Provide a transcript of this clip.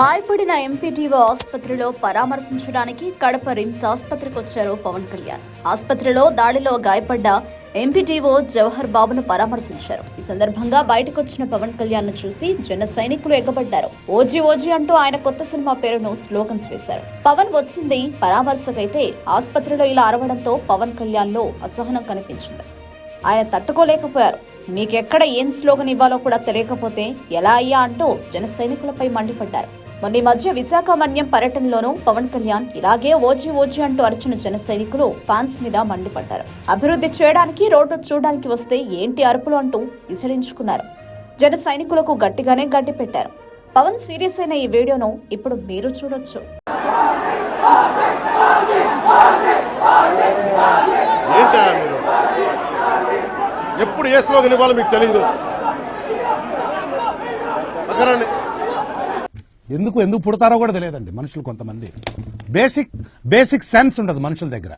గాయపడిన ఎంపీటీఓ ఆసుపత్రిలో పరామర్శించడానికి కడప రిమ్స్ ఆసుపత్రికి వచ్చారు పవన్ కళ్యాణ్. ఆసుపత్రిలో దాడిలో గాయపడ్డ ఎంపీటీఓ జవహర్ బాబును పరామర్శించారు. ఈ సందర్భంగా బయటకొచ్చిన పవన్ కళ్యాణ్ను చూసి జన సైనికులు ఎగబడ్డారు. ఓజీ ఓజీ అంటూ ఆయన కొత్త సినిమా పేరును స్లోగన్స్ వేశారు. పవన్ వచ్చింది పరామర్శకైతే ఆసుపత్రిలో ఇలా అరవడంతో పవన్ కళ్యాణ్లో అసహనం కనిపించింది. ఆయన తట్టుకోలేకపోయారు. మీకెక్కడ ఏం స్లోగన్ ఇవ్వాలో కూడా తెలియకపోతే ఎలా అయ్యా అంటూ జన సైనికులపై మండిపడ్డారు. మొన్న ఈ మధ్య విశాఖ మన్యం పర్యటనలోనూ పవన్ కళ్యాణ్ ఇలాగే ఓజి ఓజి అంటూ అరిచిన జన సైనికులు ఫ్యాన్స్ మీద మండిపడ్డారు. అభివృద్ధి చేయడానికి రోడ్డు చూడడానికి వస్తే ఏంటి అరుపులు అంటూ విసిరించుకున్నారు. జన సైనికులకు గట్టిగానే గడ్డి పెట్టారు. పవన్ సీరియస్ అయిన ఈ వీడియోను ఇప్పుడు మీరు చూడొచ్చు. ఎప్పుడు ఏ స్లోగన్ ఇవ్వాలో మీకు తెలియదు ఎందుకు ఎందుకు పుడతారో కూడా తెలియదండి మనుషులు కొంతమంది. బేసిక్ బేసిక్ సెన్స్ ఉండదు మనుషుల దగ్గర.